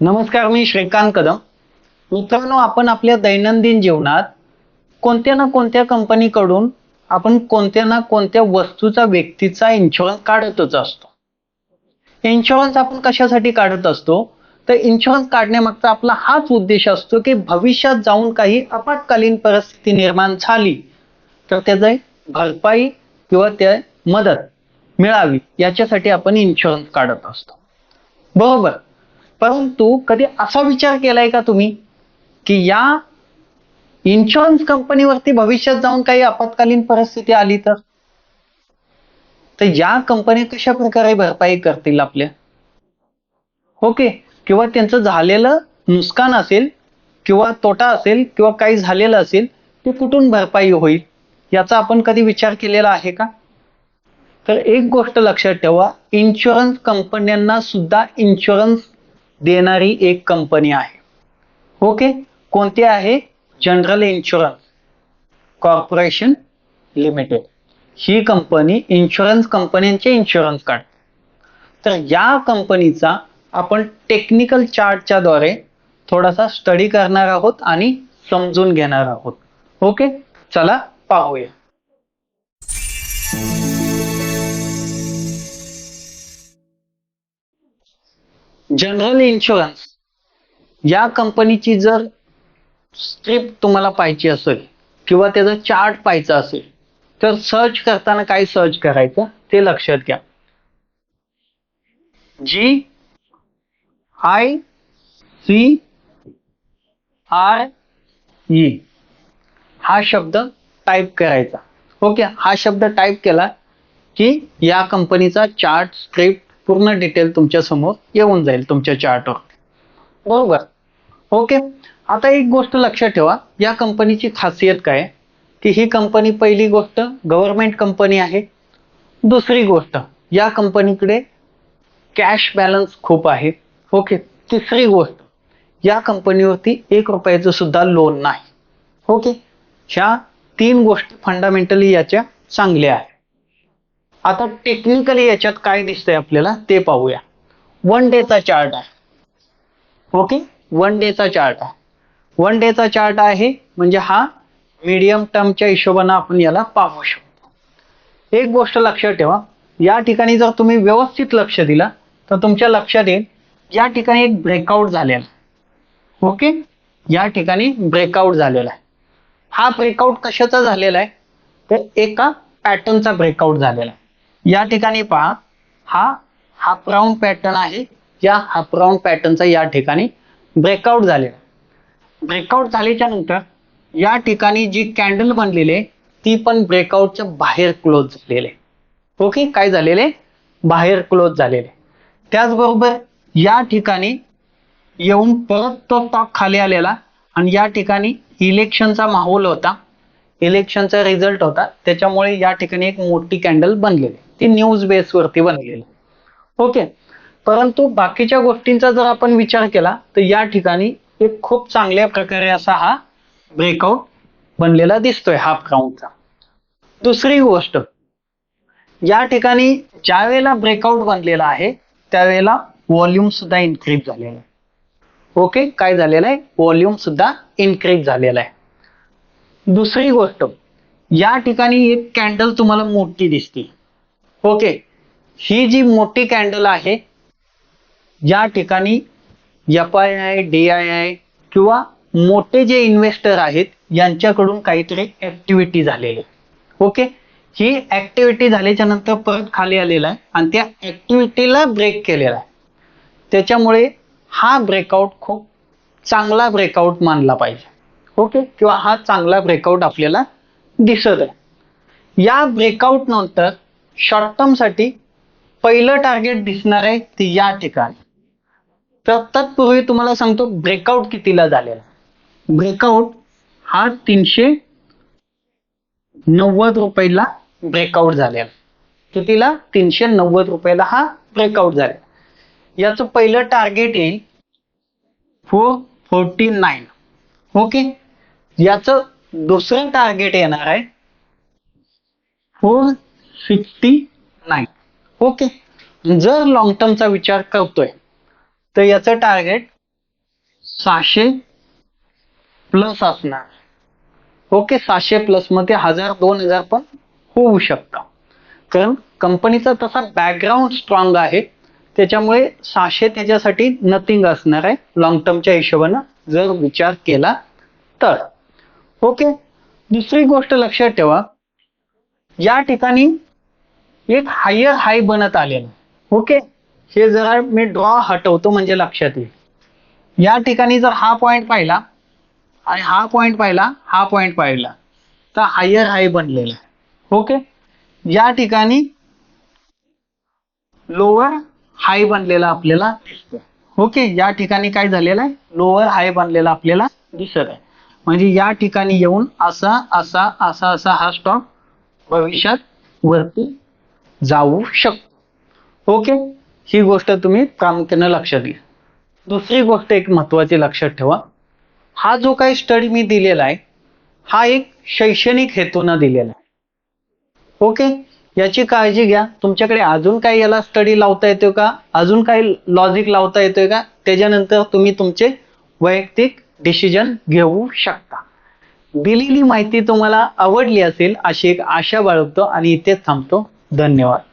नमस्कार मी श्रीकांत कदम. मित्रांनो आपण आपल्या दैनंदिन जीवनात कोणत्या ना कोणत्या कंपनीकडून आपण कोणत्या ना कोणत्या वस्तूचा व्यक्तीचा इन्शुरन्स काढतच असतो. इन्शुरन्स आपण कशासाठी काढत असतो? तर इन्शुरन्स काढण्यामागचा आपला हाच उद्देश असतो की भविष्यात जाऊन काही आपत्कालीन परिस्थिती निर्माण झाली तर त्याचा भरपाई किंवा त्या मदत मिळावी याच्यासाठी आपण इन्शुरन्स काढत असतो. बरोबर. परंतु कधी असा विचार केलाय का तुम्ही की या इन्शुरन्स कंपनीवरती भविष्यात जाऊन काही आपत्कालीन परिस्थिती आली तर? तर या कंपन्या कशा प्रकारे भरपाई करतील आपल्या? हो ओके किंवा त्यांचं झालेलं नुकसान असेल किंवा तोटा असेल किंवा काही झालेलं असेल ते कुठून भरपाई होईल? याचा आपण कधी विचार केलेला आहे का? तर एक गोष्ट लक्षात ठेवा इन्शुरन्स कंपन्यांना सुद्धा इन्शुरन्स देणारी एक कंपनी आहे. ओके? कोणती आहे? General insurance corporation limited. ही कंपनी इन्शुरन्स कंपन्यांचे इन्शुरन्स काढते. तर या कंपनीचा आपण टेक्निकल चार्टच्या द्वारे थोडासा स्टडी करणार आहोत आणि समजून घेणार आहोत. ओके? चला पाहूया. जनरल इन्शुरन्स या कंपनीची जर स्क्रिप्ट तुम्हाला पाहिजे असेल किंवा त्याचा चार्ट पाहायचा असेल तर सर्च करताना काय सर्च करायचं ते लक्षात घ्या. G I C R E हा शब्द टाईप करायचा. ओके हा शब्द टाईप केला की या कंपनीचा चार्ट स्क्रिप्ट पूर्ण डिटेल तुमच्यासमोर येऊन जाईल तुमच्या चार्टवर बरोबर? ओके आता एक गोष्ट लक्षात ठेवा. या कंपनीची खासियत काय? आहे? की ही कंपनी पहिली गोष्ट गव्हर्नमेंट कंपनी आहे. दुसरी गोष्ट या कंपनीकडे कॅश बॅलन्स खूप आहे. ओके तिसरी गोष्ट या कंपनीवरती एक रुपयाचं सुद्धा लोन नाही. ओके ह्या तीन गोष्टी फंडामेंटली याच्या चांगल्या आहेत. आता टेक्निकली याच्यात काय दिसतंय आपल्याला ते पाहूया. वन डेचा चार्ट आहे. ओके वन डेचा चार्ट आहे. वन डेचा चार्ट आहे म्हणजे हा मीडियम टर्मच्या हिशोबानं आपण याला पाहू शकतो. एक गोष्ट लक्षात ठेवा या ठिकाणी जर तुम्ही व्यवस्थित लक्ष दिला तर तुमच्या लक्षात येईल या ठिकाणी एक ब्रेकआउट झालेला आहे. ओके या ठिकाणी ब्रेकआउट झालेला आहे. हा ब्रेकआउट कशाचा झालेला आहे? तर एका पॅटर्नचा ब्रेकआउट झालेला आहे. या ठिकाणी पहा हा हाफ राऊंड पॅटर्न आहे. या हाफ राऊंड पॅटर्नचा या ठिकाणी ब्रेकआउट झालेला. ब्रेकआउट झाल्याच्यानंतर या ठिकाणी जी कॅन्डल बनलेली आहे ती पण ब्रेकआउटच्या बाहेर क्लोज झालेले ओके काय झालेले? बाहेर क्लोज झालेले. त्याचबरोबर या ठिकाणी येऊन परत तो स्टॉक खाली आलेला आणि या ठिकाणी इलेक्शनचा माहोल होता. इलेक्शनचा रिझल्ट होता. त्याच्यामुळे या ठिकाणी एक मोठी कॅन्डल बनलेली ती न्यूज बेसवरती बनलेली. ओके परंतु बाकीच्या गोष्टींचा जर आपण विचार केला तर या ठिकाणी एक खूप चांगल्या प्रकारे असा हा ब्रेकआउट बनलेला दिसतोय हाफ राऊंडचा दुसरी गोष्ट या ठिकाणी ज्या वेळेला ब्रेकआउट बनलेला आहे त्यावेळेला व्हॉल्यूम सुद्धा इन्क्रीज झालेला आहे. ओके काय झालेलं आहे? व्हॉल्यूम सुद्धा इन्क्रीज झालेला आहे. दुसरी गोष्ट या ठिकाणी एक कॅन्डल तुम्हाला मोठी दिसते. ओके. ही जी मोठी कॅन्डल आहे या ठिकाणी F I I D I I किंवा मोठे जे इन्व्हेस्टर आहेत यांच्याकडून काहीतरी ऍक्टिव्हिटी झालेली. ओके? ही ऍक्टिव्हिटी झाल्याच्यानंतर परत खाली आलेला आहे आणि त्या ऍक्टिव्हिटीला ब्रेक केलेला आहे. त्याच्यामुळे हा ब्रेकआउट खूप चांगला ब्रेकआउट मानला पाहिजे. ओके? किंवा हा चांगला ब्रेकआउट आपल्याला दिसत आहे. या ब्रेकआउट नंतर शॉर्ट टर्मसाठी पहिलं टार्गेट दिसणार आहे ते या ठिकाणी. तर तत्पूर्वी तुम्हाला सांगतो ब्रेकआउट कितीला झालेला ब्रेकआउट हा तीनशे नव्वद रुपयाला ब्रेकआउट झालेला कितीला? तीनशे नव्वद रुपयाला हा ब्रेकआउट झालेला याचं पहिलं टार्गेट येईल फोर फोर्टी नाईन ओके याचं दुसरं टार्गेट येणार आहे फोर फिफ्टी नाईन. ओके. जर लॉंग टर्मचा विचार करतोय तर याचं टार्गेट सहाशे प्लस असणार. ओके सहाशे प्लसमध्ये हजार दोन हजार पण होऊ शकतं. कारण कंपनीचा तसा बॅकग्राऊंड स्ट्रॉंग आहे त्याच्यामुळे सहाशे त्याच्यासाठी नथिंग असणार आहे लॉंग टर्मच्या हिशोबानं जर विचार केला तर. ओके दुसरी गोष्ट लक्षात ठेवा या ठिकाणी एक हायर हाय बनत आलेलं. ओके हे जरा मी ड्रॉ हटवतो म्हणजे लक्षात येईल. या ठिकाणी जर हा पॉइंट पाहिला आणि हा पॉइंट पाहिला हा पॉइंट पाहिला तर हायर हाय बनलेला आहे. ओके या ठिकाणी लोअर हाय बनलेला आपल्याला दिसतोय. ओके या ठिकाणी काय झालेलं आहे? लोअर हाय बनलेला आपल्याला दिसत आहे. म्हणजे या ठिकाणी येऊन असा असा असा असा हा स्टॉक भविष्यात वरती जाऊ शकतो ओके ही गोष्ट तुम्ही प्रामुख्याने लक्षात घ्या. दुसरी गोष्ट एक महत्वाची लक्षात ठेवा. हा जो काही स्टडी मी दिलेला आहे हा एक शैक्षणिक हेतूनं दिलेला आहे. ओके याची काळजी घ्या. तुमच्याकडे अजून काही याला स्टडी लावता येतोय का? अजून काही लॉजिक लावता येतोय का? त्याच्यानंतर तुम्ही तुमचे वैयक्तिक डिसिजन घेऊ शकता. दिलेली माहिती तुम्हाला आवडली असेल अशी एक आशा बाळगतो आणि इथेच थांबतो. धन्यवाद.